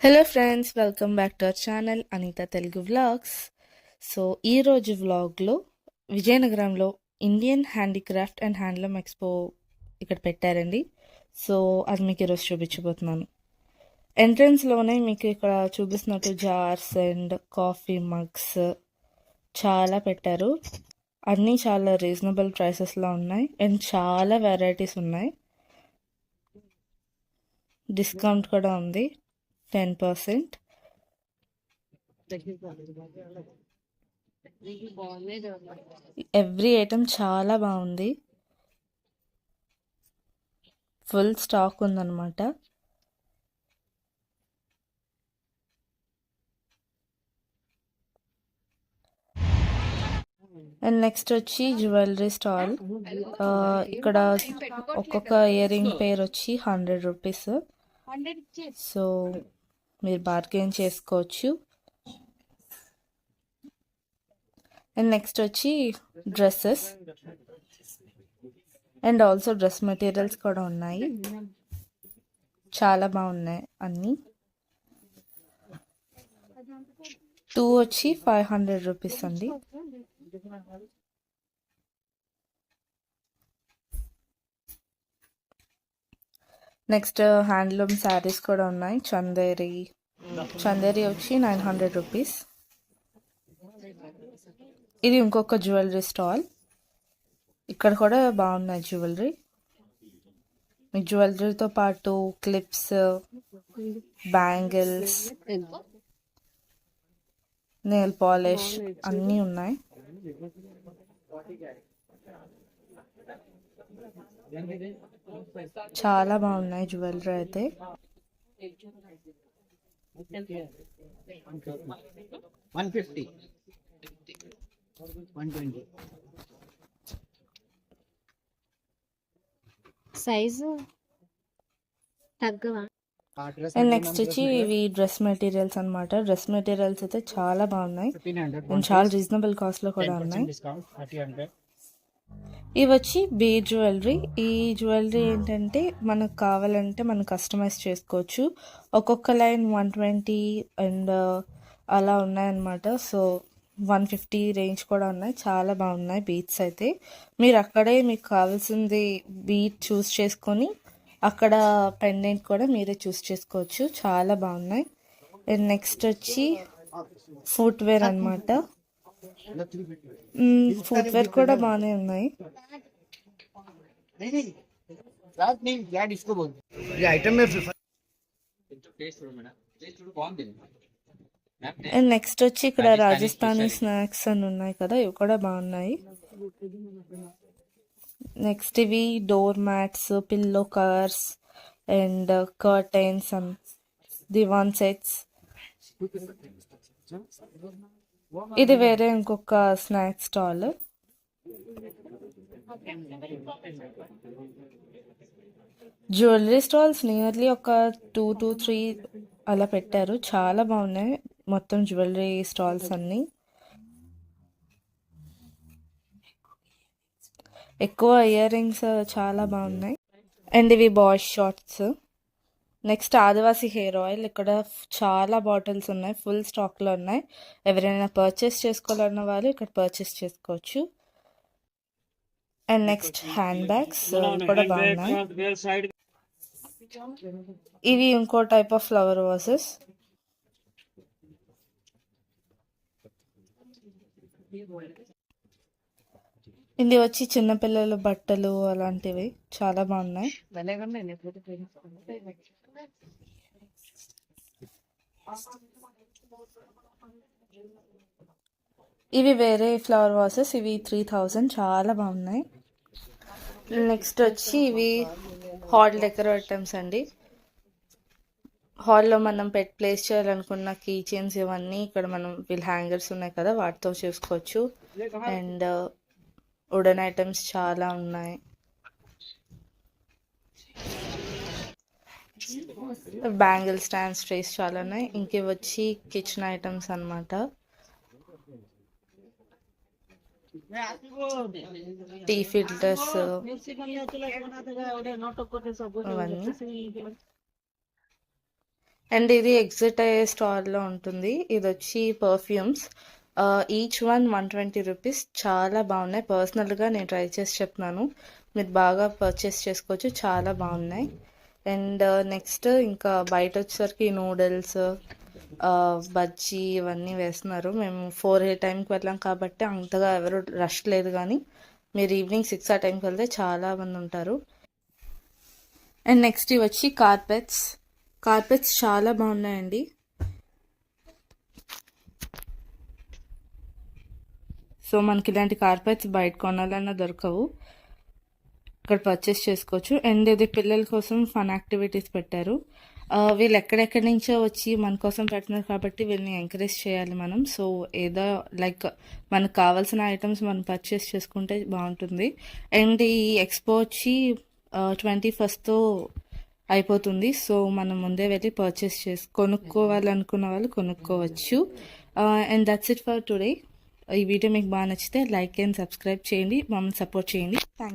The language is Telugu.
Hello friends welcome back to our channel Anitha Telugu vlogs so ఈరోజు వ్లాగ్లో విజయనగరంలో Indian handicraft and handloom expo ఇక్కడ పెట్టారండి. సో అది మీకు ఈరోజు చూపించబోతున్నాను. ఎంట్రన్స్లోనే మీకు ఇక్కడ చూపిస్తున్నట్టు జార్స్ అండ్ కాఫీ మగ్స్ చాలా పెట్టారు. అన్నీ చాలా రీజనబుల్ ప్రైసెస్లో ఉన్నాయి. అండ్ చాలా వెరైటీస్ ఉన్నాయి. డిస్కౌంట్ కూడా ఉంది. టెన్ పర్సెంట్ ఎవ్రీ ఐటమ్ చాలా బాగుంది. ఫుల్ స్టాక్ ఉందన్నమాట. అండ్ నెక్స్ట్ వచ్చి జ్యువెలరీ స్టాల్ ఇక్కడ ఒక్కొక్క ఇయర్ రింగ్ పేరు వచ్చి హండ్రెడ్ రూపీస్ సో మీరు బార్గెన్ చేసుకోవచ్చు. అండ్ నెక్స్ట్ వచ్చి dresses and also dress materials కూడా ఉన్నాయి. చాలా బాగున్నాయి అన్నీ. టూ వచ్చి ఫైవ్ హండ్రెడ్ రూపీస్ అండి. నెక్స్ట్ హ్యాండ్లూమ్ శారీస్ కూడా ఉన్నాయి. చందేరి. చందేరి వచ్చి నైన్ హండ్రెడ్ రూపీస్. ఇది ఇంకొక జ్యువెలరీ స్టాల్. ఇక్కడ కూడా బాగున్నాయి జ్యువెలరీ. మీ జ్యువెలరీతో పాటు క్లిప్స్ బ్యాంగిల్స్ నెయిల్ పాలిష్ అన్నీ ఉన్నాయి. చాలా బాగున్నాయి జ్యువెలరీ అయితే. One fifty. One twenty. Size తగ్గవా? And next వచ్చి ఇవి డ్రెస్ మెటీరియల్స్ అన్నమాట. డ్రెస్ మెటీరియల్స్ అయితే చాలా బాగున్నాయి. Fifteen hundred. అండ్ చాలా రీజనబుల్ కాస్ట్లో కూడా ఉన్నాయి. Discount thirty hundred. ఇవి వచ్చి బీ జ్యువెలరీ. ఈ జ్యువెలరీ ఏంటంటే మనకు కావాలంటే మనం కస్టమైజ్ చేసుకోవచ్చు. ఒక్కొక్క line one twenty and uh, అలా ఉన్నాయన్నమాట. సో వన్ ఫిఫ్టీ రేంజ్ కూడా ఉన్నాయి. చాలా బాగున్నాయి బీట్స్ అయితే. మీరు అక్కడే మీకు కావాల్సింది బీట్ చూస్ చేసుకొని అక్కడ పెండెంట్ కూడా మీరే చూస్ చేసుకోవచ్చు. చాలా బాగున్నాయి. అండ్ నెక్స్ట్ వచ్చి ఫుట్వేర్ అనమాట ఫుట్ వేర్ కూడా బాగానే ఉన్నాయి. నెక్స్ట్ వచ్చి ఇక్కడ రాజస్థానీ స్నాక్స్ అని ఉన్నాయి కదా ఇవి కూడా బాగున్నాయి. నెక్స్ట్ ఇవి door mats pillow covers and curtains and divan sets ఇది వేరే ఇంకొక snack stall. Jewellery stalls nearly ఒక టూ టూ త్రీ అలా పెట్టారు. చాలా బాగున్నాయి మొత్తం జ్యువెలరీ స్టాల్స్ అన్నీ. ఎక్కువ ఇయర్ రింగ్స్ చాలా బాగున్నాయి. అండ్ ఇవి boys shorts. Next Adivasi hair oil. ఇక్కడ చాలా బాటిల్స్ ఉన్నాయి ఫుల్ స్టాక్లో ఉన్నాయి. ఎవరైనా పర్చేస్ చేసుకోవాలన్న వాళ్ళు ఇక్కడ పర్చేస్ చేసుకోవచ్చు. అండ్ నెక్స్ట్ హ్యాండ్ బ్యాగ్స్ కూడా బాగున్నాయి. ఇవి ఇంకో టైప్ ఆఫ్ ఫ్లవర్ వాసెస్ ఇది వచ్చి చిన్నపిల్లల బట్టలు అలాంటివి. చాలా బాగున్నాయి. ఇవి వేరే ఫ్లవర్ వాసెస్ ఇవి త్రీ థౌజండ్ చాలా బాగున్నాయి. నెక్స్ట్ వచ్చి ఇవి హాల్ డెకర్ ఐటమ్స్ అండి. హాల్లో మనం పెట్ ప్లేస్ చేయాలనుకున్న కీ చైన్స్ ఇవన్నీ ఇక్కడ మనం వీళ్ళు హ్యాంగర్స్ ఉన్నాయి కదా వాటితో చూసుకోవచ్చు. అండ్ వుడెన్ ఐటమ్స్ చాలా ఉన్నాయి. బ్యాంగిల్ స్టాండ్స్ ట్రేస్ చాలా ఉన్నాయి. ఇంక వచ్చి కిచెన్ ఐటమ్స్ అన్నమాట. టీ ఫిల్టర్స్ అండ్ ఇది ఎగ్జిట్ అయ్యే స్టాల్లో ఉంటుంది. ఇది వచ్చి perfumes each one one twenty rupees చాలా బాగున్నాయి. పర్సనల్గా నేను ట్రై చేసి చెప్తున్నాను. మీరు బాగా పర్చేస్ చేసుకోవచ్చు. చాలా బాగున్నాయి. అండ్ uh, నెక్స్ట్ ఇంకా బయట వచ్చేసరికి నూడిల్స్ uh, బజ్జీ ఇవన్నీ వేస్తున్నారు. మేము ఫోర్ ఏ టైంకి వెళ్ళాం కాబట్టి అంతగా ఎవరు రష్ లేదు కానీ మీరు ఈవినింగ్ సిక్స్ ఆ టైంకి వెళ్తే చాలా మంది ఉంటారు. అండ్ నెక్స్ట్ ఇవి వచ్చి కార్పెట్స్. కార్పెట్స్ చాలా బాగున్నాయండి. సో మనకి ఇలాంటి కార్పెట్స్ బయట కొనాలన్నా దొరకవు. ఇక్కడ పర్చేస్ చేసుకోవచ్చు. అండ్ ఇది పిల్లల కోసం ఫన్ యాక్టివిటీస్ పెట్టారు. Uh, వీళ్ళు ఎక్కడెక్కడి నుంచో వచ్చి మన కోసం పెట్టినారు కాబట్టి వీళ్ళని ఎంకరేజ్ చేయాలి మనం. సో ఏదో లైక్ మనకు కావాల్సిన ఐటమ్స్ మనం పర్చేస్ చేసుకుంటే బాగుంటుంది. అండ్ ఈ ఎక్స్పో వచ్చి uh, ట్వంటీ ఫస్ట్తో అయిపోతుంది. సో మనం ముందే వెళ్ళి పర్చేస్ చేసి కొనుక్కోవాలనుకున్న వాళ్ళు కొనుక్కోవచ్చు. And that's it for today ఈ వీడియో మీకు బాగా నచ్చితే లైక్ అండ్ సబ్స్క్రైబ్ చేయండి. మమ్మల్ని సపోర్ట్ చేయండి. థ్యాంక్